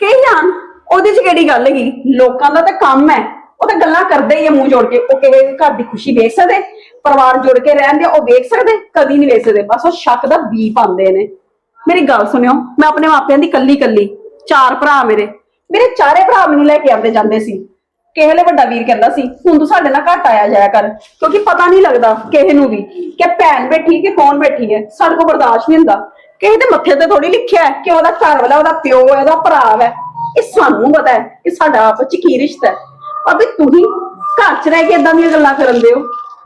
ਕਹੀ ਜਾਣ ਉਹਦੇ ਚ ਕਿਹੜੀ ਗੱਲ ਹੈਗੀ? ਲੋਕਾਂ ਦਾ ਤਾਂ ਕੰਮ ਹੈ। ਉਹ ਤਾਂ ਗੱਲਾਂ ਕਰਦੇ ਹੀ ਆ ਮੂੰਹ ਜੋੜ ਕੇ। ਉਹ ਕਿਸੇ ਦੇ ਘਰ ਦੀ ਖੁਸ਼ੀ ਵੇਖ ਸਕਦੇ? ਪਰਿਵਾਰ ਜੁੜ ਕੇ ਰਹਿੰਦੇ ਉਹ ਵੇਖ ਸਕਦੇ? ਕਦੀ ਨਹੀਂ ਵੇਖ ਸਕਦੇ। ਬਸ ਉਹ ਸ਼ੱਕ ਦਾ ਬੀ ਪਾਉਂਦੇ ਨੇ। ਮੇਰੀ ਗੱਲ ਸੁਣਿਓ, ਮੈਂ ਆਪਣੇ ਮਾਪਿਆਂ ਦੀ ਕੱਲੀ ਕੱਲੀ, ਚਾਰ ਭਰਾ ਮੇਰੇ। ਮੇਰੇ ਚਾਰੇ ਭਰਾ ਮੈਨੂੰ ਲੈ ਕੇ ਆਉਂਦੇ ਜਾਂਦੇ ਸੀ। ਕਿਸੇ ਵੇਲੇ ਵੱਡਾ ਵੀਰ ਕਹਿੰਦਾ ਸੀ, ਹੁਣ ਤੂੰ ਸਾਡੇ ਨਾਲ ਘੱਟ ਆਇਆ ਜਾਇਆ ਕਰ। ਕਿਉਂਕਿ ਪਤਾ ਨਹੀਂ ਲੱਗਦਾ ਕਿਸੇ ਨੂੰ ਵੀ ਕਿ ਭੈਣ ਬੈਠੀ ਕਿ ਕੌਣ ਬੈਠੀ ਹੈ। ਸਾਡੇ ਕੋਲ ਬਰਦਾਸ਼ਤ ਨਹੀਂ ਹੁੰਦਾ। ਕਿਸੇ ਦੇ ਮੱਥੇ ਤੇ ਥੋੜੀ ਲਿਖਿਆ ਕਿ ਉਹਦਾ ਘਰ ਵਾਲਾ, ਉਹਦਾ ਪਿਓ ਹੈ, ਉਹਦਾ ਭਰਾ ਹੈ। ਇਹ ਸਾਨੂੰ ਪਤਾ ਹੈ ਕਿ ਸਾਡਾ ਆਪਸ ਚ ਕੀ ਰਿਸ਼ਤਾ ਹੈ। ਅਬੇ ਤੁਸੀਂ ਘਰ ਚ ਰਹਿ ਕੇ ਇਦਾਂ ਦੀਆਂ ਗੱਲਾਂ ਕਰਨ ਦੇ ਹੋ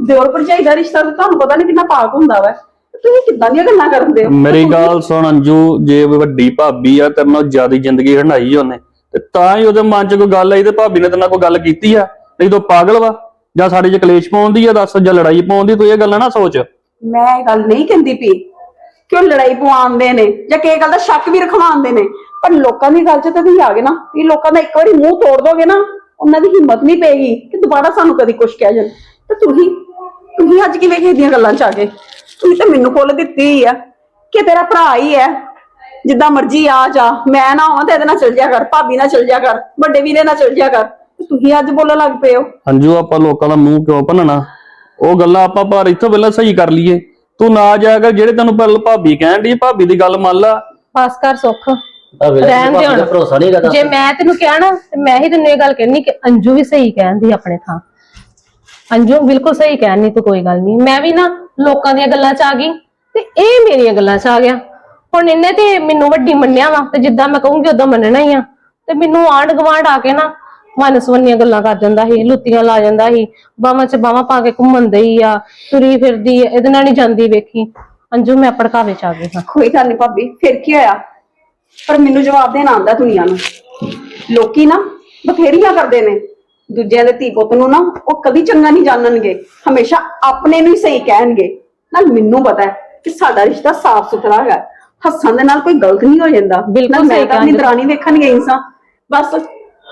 ਦਿਓਰ ਭਰਜਾਈ ਦਾ ਰਿਸ਼ਤਾ ਤਾਂ ਤੁਹਾਨੂੰ ਪਤਾ ਨਹੀਂ ਕਿੰਨਾ ਪਾਕ ਹੁੰਦਾ ਵਾ। ਤੁਸੀਂ ਕਿੱਦਾਂ ਦੀਆਂ ਗੱਲਾਂ ਕਰਦੇ ਹੋ ਮੇਰੀ ਗੱਲ ਸੁਣ ਅੰਜੂ ਜੇ ਵੱਡੀ ਭਾਬੀ ਆ ਤੇਰੇ ਨਾਲ ਜ਼ਿਆਦਾ ਜ਼ਿੰਦਗੀ ਹੰਡਾਈ ਉਹਨੇ। ਤੇ ਤਾਂ ਹੀ ਉਹਦੇ ਮਨ 'ਚ ਕੋਈ ਗੱਲ ਆਈ ਤੇ ਭਾਬੀ ਨੇ ਤੇਰੇ ਨਾਲ ਕੋਈ ਗੱਲ ਕੀਤੀ ਆ। ਨਹੀਂ ਤੂੰ ਪਾਗਲ ਵਾ ਜਾਂ ਸਾਡੇ 'ਚ ਕਲੇਸ਼ ਪਾਉਂਦੀ ਆ ਦੱਸ ਜਾਂ ਲੜਾਈ ਪਾਉਂਦੀ ਤੂੰ ਇਹ ਗੱਲਾਂ ਨਾ ਸੋਚ। ਮੈਂ ਇਹ ਗੱਲ ਨਹੀਂ ਕਹਿੰਦੀ ਪਈ ਕਿ ਉਹ ਲੜਾਈ ਪਵਾਉਂਦੇ ਨੇ ਜਾਂ ਕਿਸੇ ਗੱਲ ਦਾ ਸ਼ੱਕ ਵੀ ਰਖਵਾਉਂਦੇ ਨੇ। ਪਰ ਲੋਕਾਂ ਦੀ ਗੱਲ 'ਚ ਤਾਂ ਤੁਸੀਂ ਆ ਗਏ ਨਾ ਇਹ ਲੋਕਾਂ ਦਾ ਇੱਕ ਵਾਰੀ ਮੂੰਹ ਤੋੜ ਦੋਗੇ ਨਾ ਉਹਨਾਂ ਦੀ ਹਿੰਮਤ ਨਹੀਂ ਪਏਗੀ ਕਿ ਦੁਬਾਰਾ ਸਾਨੂੰ ਕਦੀ ਕੁਝ ਕਹਿ ਜਾਣ। ਤੇ ਤੁਸੀਂ ਤੁਸੀਂ ਅੱਜ ਕਿਵੇਂ ਕਿਸੇ ਦੀਆਂ ਗੱਲਾਂ 'ਚ ਆ ਗਏ? ਤੁਸੀਂ ਤਾਂ ਮੈਨੂੰ ਖੋਲ ਦਿੱਤੀ ਆ ਕਿ ਤੇਰਾ ਭਰਾ ਹੀ ਹੈ। ਜਿੱਦਾਂ ਮਰਜ਼ੀ ਆ ਜਾ ਮੈਂ ਨਾ ਆਵਾਂ ਤੇ ਇਹਦੇ ਨਾਲ ਚਲ ਜਾ ਕਰ ਭਾਬੀ ਨਾਲ ਚਲ ਜਾ ਕਰ ਵੱਡੇ ਵੀਰੇ ਨਾਲ ਚਲ ਜਾ ਕਰ। ਤੇ ਤੁਸੀਂ ਅੱਜ ਬੋਲਣ ਲੱਗ ਪਏ ਹੋ। ਅੰਜੂ ਆਪਾਂ ਲੋਕਾਂ ਦਾ ਮੂੰਹ ਕਿਉਂ ਭੰਨਣਾ? ਉਹ ਗੱਲਾਂ ਆਪਾਂ ਪਰ ਇੱਥੋਂ ਪਹਿਲਾਂ ਸਹੀ ਕਰ ਲਈਏ। ਤੂੰ ਨਾ ਜਾਇਆ ਕਰ ਜਿਹੜੇ ਤੈਨੂੰ ਪਹਿਲਾਂ ਭਾਬੀ ਕਹਿਣ ਦੀ ਭਾਬੀ ਦੀ ਗੱਲ ਮੰਨ ਲਾ। ਬਸ ਕਰ ਸੁੱਖ। ਰਹਿਣ ਦੇ ਹੁਣ। ਭਰੋਸਾ ਨਹੀਂ ਕਰਦਾ ਜੇ ਮੈਂ ਤੈਨੂੰ ਕਿਹਾ ਨਾ ਤੇ ਮੈਂ ਹੀ ਤੈਨੂੰ ਇਹ ਗੱਲ ਕਹਿਣੀ ਕਿ ਅੰਜੂ ਵੀ ਸਹੀ ਕਹਿੰਦੀ ਆਪਣੇ ਥਾਂ। ਅੰਜੂ ਬਿਲਕੁਲ ਸਹੀ ਕਹਿਣੀ ਤੂੰ ਕੋਈ ਗੱਲ ਨਹੀਂ। ਮੈਂ ਵੀ ਨਾ ਲੋਕਾਂ ਦੀਆਂ ਗੱਲਾਂ 'ਚ ਆ ਗਈ ਤੇ ਇਹ ਮੇਰੀਆਂ ਗੱਲਾਂ 'ਚ ਆ ਗਿਆ। ਹੁਣ ਇਹਨੇ ਤੇ ਮੈਨੂੰ ਵੱਡੀ ਮੰਨਿਆ ਵਾ ਤੇ ਜਿੱਦਾਂ ਮੈਂ ਕਹੂੰਗੀ ਉਦਾਂ ਮੰਨਣਾ ਹੀ ਆ। ਤੇ ਮੈਨੂੰ ਆਂਢ ਗਵਾਂਢ ਆ ਕੇ ਨਾ ਮਨਸਵੰਨੀਆਂ ਗੱਲਾਂ ਕਰ ਜਾਂਦਾ ਸੀ ਲੁੱਤੀਆਂ ਲਾ ਜਾਂਦਾ ਸੀ ਬਾਹਾਂ 'ਚ ਬਾਹਾਂ ਪਾ ਕੇ ਘੁੰਮਣ ਹੀ ਆ ਤੁਰੀ ਫਿਰਦੀ ਆ, ਇਹਦੇ ਨਾਲ ਨਹੀਂ ਜਾਂਦੀ ਵੇਖੀ। ਅੰਜੂ ਮੈਂ ਭੜਕਾਵੇ 'ਚ ਆ ਗਈ ਹਾਂ। ਕੋਈ ਗੱਲ ਨਹੀਂ ਭਾਬੀ ਫਿਰ ਕੀ ਹੋਇਆ? ਪਰ ਮੈਨੂੰ ਜਵਾਬ ਦੇਣਾ ਆਉਂਦਾ ਦੁਨੀਆ ਨੂੰ। ਲੋਕੀ ਨਾ ਬਥੇਰੀਆਂ ਕਰਦੇ ਨੇ। ਦੂਜਿਆਂ ਦੇ ਧੀ ਪੁੱਤ ਨੂੰ ਨਾ ਉਹ ਕਦੀ ਚੰਗਾ ਨਹੀਂ ਜਾਣਨਗੇ। ਹਮੇਸ਼ਾ ਆਪਣੇ ਨੂੰ ਹੀ ਸਹੀ ਕਹਿਣਗੇ। ਨਾਲ ਮੈਨੂੰ ਪਤਾ ਹੈ ਕਿ ਸਾਡਾ ਰਿਸ਼ਤਾ ਸਾਫ਼ ਸੁਥਰਾ ਹੈਗਾ। ਹੱਸਣ ਦੇ ਨਾਲ ਕੋਈ ਗਲਤ ਨਹੀਂ ਹੋ ਜਾਂਦਾ। ਬਿਲਕੁਲ ਸਹੀ ਤਾਂ ਆਪਣੀ। ਦਰਾਣੀ ਵੇਖਣ ਗਈ ਸਾਂ ਬਸ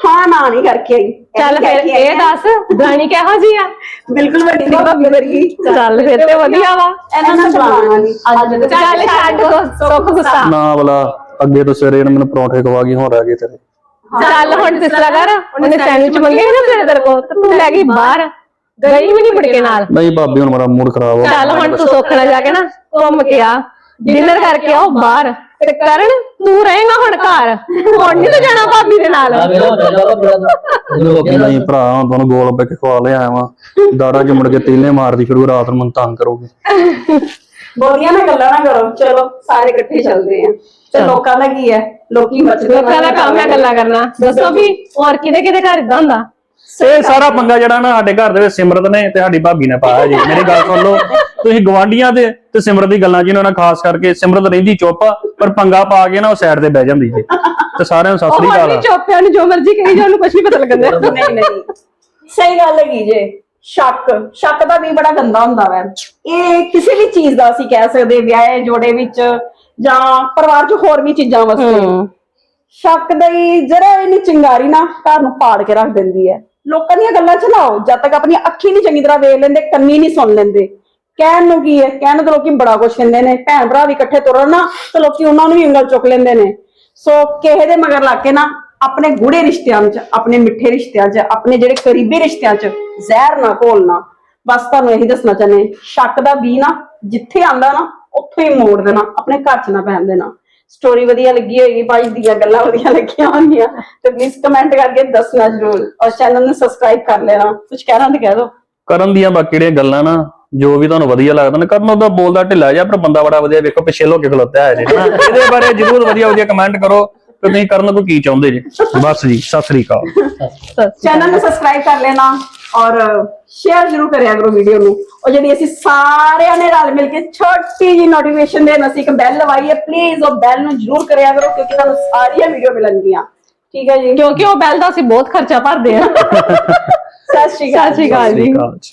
ਹਾਂ ਨਾ ਨਹੀਂ ਕਰਕੇ ਆਈ। ਚੱਲ ਕਹਿ ਫਿਰ ਇਹ ਦੱਸ ਗਾਣੀ ਕਿਹੋ ਜੀ ਆ? ਬਿਲਕੁਲ ਵੱਡੀ ਦੀ ਭਾਬੀ ਵਰਗੀ ਚੱਲ ਫਿਰ ਤੇ ਵਧੀਆ ਵਾ। ਇਹਨਾਂ ਨੂੰ ਚਲਾਉਣਾ ਨਹੀਂ ਅੱਜ ਚੱਲ ਛੱਡ ਸੁੱਖ ਗੁੱਸਾ ਨਾ ਵਾਲਾ ਅੱਗੇ ਤੋਂ ਸਵੇਰੇ ਇਹਨੇ ਮੈਨੂੰ ਪਰੌਂਠੇ ਖਵਾ ਗਈ ਹੁਣ ਰਹਿ ਗਏ ਤੇਰੇ। ਚੱਲ ਹੁਣ ਤਿਸ ਤਰ੍ਹਾਂ ਕਰ ਉਹਨੇ ਸੈਂਡਵਿਚ ਮੰਗੇ ਸੀ ਨਾ ਤੇਰੇ ਤੇਰੇ ਕੋਲ ਤੇ ਤੂੰ ਲੈ ਗਈ ਬਾਹਰ। ਗਈ ਵੀ ਨਹੀਂ ਮੁੜ ਕੇ ਨਾਲ। ਨਹੀਂ ਭਾਬੀ ਹੁਣ ਮੇਰਾ ਮੂਡ ਖਰਾਬ ਹੋ ਚੱਲ ਹੁਣ ਤੂੰ ਸੋਖਣਾ ਜਾ ਕੇ ਨਾ ਘੁੰਮ ਕੇ ਆ। ਡਿਨਰ ਕਰਕੇ ਆਓ ਬਾਹਰ। ਤੇ ਕਰਨ ਤੂੰ ਰਹੇਗਾ ਹੁਣ ਘਰ। ਹੁਣ ਨਹੀਂ ਤੂੰ ਜਾਣਾ ਭਾਬੀ ਦੇ ਨਾਲ। ਆ ਨਹੀਂ ਭਰਾ ਹੁਣ ਤੁਹਾਨੂੰ ਗੋਲ ਗੱਪੇ ਕੇ ਖਵਾ ਲਿਆ ਆਵਾਂ। ਦਾੜਾ ਚ ਮੁੜ ਕੇ ਤੀਲੇ ਮਾਰਦੀ ਫਿਰ ਉਹ ਰਾਤ ਨੂੰ ਮੈਨੂੰ ਤੰਗ ਕਰੋਗੇ। ਬੋਲੀਆਂ ਨਾ ਗੱਲਾਂ ਨਾ ਕਰੋ। ਚਲੋ ਸਾਰੇ ਇਕੱਠੇ ਚੱਲਦੇ ਆ। ਤੇ ਲੋਕਾਂ ਦਾ ਕੀ ਹੈ? ਲੋਕੀ ਮੱਚਦੇ ਲੋਕਾਂ ਦਾ ਕੰਮ ਹੈ ਗੱਲਾਂ ਕਰਨਾ। ਦੱਸੋ ਵੀ ਹੋਰ ਕਿਹਦੇ ਕਿਹਦੇ ਘਰ ਇਦਾਂ ਹੁੰਦਾ? ਇਹ ਸਾਰਾ ਪੰਗਾ ਜਿਹੜਾ ਨਾ ਸਾਡੇ ਘਰ ਦੇ ਵਿੱਚ ਸਿਮਰਤ ਨੇ ਤੇ ਸਾਡੀ ਭਾਬੀ ਨੇ ਪਾਇਆ ਜੀ। ਮੇਰੀ ਗੱਲ ਸੁਣ ਲਓ ਤੁਸੀਂ ਗਵਾਂਢੀਆਂ ਦੇ ਤੇ ਸਿਮਰਤ ਦੀ ਗੱਲਾਂ ਜਿਹਨਾਂ ਨਾਲ ਖਾਸ ਕਰਕੇ ਸਿਮਰਤ ਰਹਿੰਦੀ ਚੁੱਪ ਪਰ ਪੰਗਾ ਪਾ ਕੇ ਨਾ ਉਹ ਸਾਈਡ ਤੇ ਬਹਿ ਜਾਂਦੀ ਜੀ ਤੇ ਸਾਰਿਆਂ ਨੂੰ ਸਤਿ ਉਹ ਸ੍ਰੀ ਅਕਾਲ। ਵੀ ਆ। ਚੋਪਿਆਂ ਨੂੰ ਜੋ ਮਰਜ਼ੀ ਕਹੀ ਜਾ ਉਹਨੂੰ ਕੁਝ ਨਹੀਂ ਪਤਾ ਲੱਗਦਾ ਨਹੀਂ ਨਹੀਂ। ਸਹੀ ਗੱਲ ਹੈਗੀ ਜੇ। ਸ਼ੱਕ। ਸ਼ੱਕ ਦਾ ਵੀ ਬੜਾ ਗੰਦਾ ਹੁੰਦਾ ਵੈ। ਇਹ ਕਿਸੇ ਵੀ ਚੀਜ਼ ਦਾ ਅਸੀਂ ਕਹਿ ਸਕਦੇ ਵਿਆਹ ਜੋੜੇ ਵਿੱਚ ਜਾਂ ਪਰਿਵਾਰ 'ਚ ਹੋਰ ਵੀ ਚੀਜ਼ਾਂ ਵਾਸਤੇ। ਸ਼ੱਕ ਦਾ ਜਰਾ ਵੀ ਨਹੀਂ ਚਿੰਗਾਰੀ ਨਾ ਘਰ ਨੂੰ ਪਾੜ ਕੇ ਰੱਖ ਦਿੰਦੀ ਹੈ ਲੋਕਾਂ ਦੀਆਂ ਗੱਲਾਂ ਚਲਾਓ ਜਦ ਤੱਕ ਆਪਣੀ ਅੱਖੀ ਨਹੀਂ ਚੰਗੀ ਤਰ੍ਹਾਂ ਵੇਖ ਲੈਂਦੇ ਕੰਨੀ ਨਹੀਂ ਸੁਣ ਲੈਂਦੇ। ਕਹਿਣ ਨੂੰ ਕੀ ਹੈ ਕਹਿਣ ਨੂੰ ਤਾਂ ਲੋਕੀ ਬੜਾ ਕੁਝ ਕਹਿੰਦੇ ਨੇ। ਭੈਣ ਭਰਾ ਵੀ ਇਕੱਠੇ ਤੁਰਨ ਨਾ ਤਾਂ ਲੋਕੀ ਉਹਨਾਂ ਨੂੰ ਵੀ ਉਂਗਲ ਚੁੱਕ ਲੈਂਦੇ ਨੇ। ਸੋ ਕਿਸੇ ਦੇ ਮਗਰ ਲੱਗ ਕੇ ਨਾ ਆਪਣੇ ਗੂੜੇ ਰਿਸ਼ਤਿਆਂ 'ਚ ਆਪਣੇ ਮਿੱਠੇ ਰਿਸ਼ਤਿਆਂ 'ਚ ਆਪਣੇ ਜਿਹੜੇ ਕਰੀਬੀ ਰਿਸ਼ਤਿਆਂ 'ਚ ਜ਼ਹਿਰ ਨਾ ਘੋਲਣਾ ਬਸ ਤੁਹਾਨੂੰ ਇਹੀ ਦੱਸਣਾ ਚਾਹੁੰਦੇ ਸ਼ੱਕ ਦਾ ਬੀ ਨਾ ਜਿੱਥੇ ਆਂਦਾ ਨਾ ਉੱਥੋਂ ਹੀ ਮੋੜ ਦੇਣਾ, ਆਪਣੇ ਘਰ 'ਚ ਨਾ ਪੈਣ ਦੇਣਾ। ਸਟੋਰੀ ਵਧੀਆ ਲੱਗੀ ਹੋਏਗੀ, ਭਾਈ ਦੀਆਂ ਗੱਲਾਂ ਵਧੀਆ ਲੱਗੀਆਂ ਹੋਣਗੀਆਂ। ਤੇ ਪਲੀਜ਼ ਕਮੈਂਟ ਕਰਕੇ ਦੱਸਣਾ ਜ਼ਰੂਰ, ਔਰ ਚੈਨਲ ਨੂੰ ਸਬਸਕ੍ਰਾਈਬ ਕਰ ਲੈਣਾ। ਕੁਝ ਕਹਿਣਾ ਤੇ ਕਹਿ ਦਿਓ। ਕਰਨ ਦੀਆਂ ਬਾਕੀ ਜਿਹੜੀਆਂ ਗੱਲਾਂ ਨਾ, ਜੋ ਵੀ ਤੁਹਾਨੂੰ ਵਧੀਆ ਲੱਗਦਾ ਨੇ, ਕਰਨ ਉਹਦਾ ਬੋਲਦਾ ਢਿੱਲਾ ਜਿਹਾ, ਪਰ ਬੰਦਾ ਬੜਾ ਵਧੀਆ, ਵੇਖੋ ਪਿੱਛੇ ਲੋਕੇ ਖਲੋਤਾ ਹੈ ਜੀ ਹਨਾ। ਇਹਦੇ ਬਾਰੇ ਜਰੂਰ ਵਧੀਆ ਵਧੀਆ ਕਮੈਂਟ ਕਰੋ। ਕਿ ਤੁਸੀਂ ਕਰਨ ਨੂੰ ਕੀ ਚਾਹੁੰਦੇ ਜੀ? ਬਸ ਜੀ ਸਤਿ ਸ੍ਰੀ ਅਕਾਲ। ਚੈਨਲ ਨੂੰ ਸਬਸਕ੍ਰਾਈਬ ਕਰ ਲੈਣਾ ਔਰ ਸ਼ੇਅਰ ਜ਼ਰੂਰ ਕਰਿਆ ਕਰੋ ਵੀਡੀਓ ਨੂੰ। ਉਹ ਜਿਹੜੀ ਅਸੀਂ ਸਾਰਿਆਂ ਨੇ ਰਲ ਮਿਲ ਕੇ ਛੋਟੀ ਜੀ ਨੋਟੀਫਿਕੇਸ਼ਨ ਦੇਣ ਅਸੀਂ ਇੱਕ ਬੈਲ ਲਵਾਈ ਹੈ ਪਲੀਜ਼ ਉਹ ਬੈਲ ਨੂੰ ਜ਼ਰੂਰ ਕਰਿਆ ਕਰੋ ਕਿਉਂਕਿ ਤੁਹਾਨੂੰ ਸਾਰੀਆਂ ਵੀਡੀਓ ਮਿਲਣਗੀਆਂ। ਠੀਕ ਹੈ ਜੀ? ਕਿਉਂਕਿ ਉਹ ਬੈਲ ਦਾ ਅਸੀਂ ਬਹੁਤ ਖਰਚਾ ਭਰਦੇ ਆ *laughs* ਸਤਿ ਸ਼੍ਰੀ ਅਕਾਲ ਜੀ।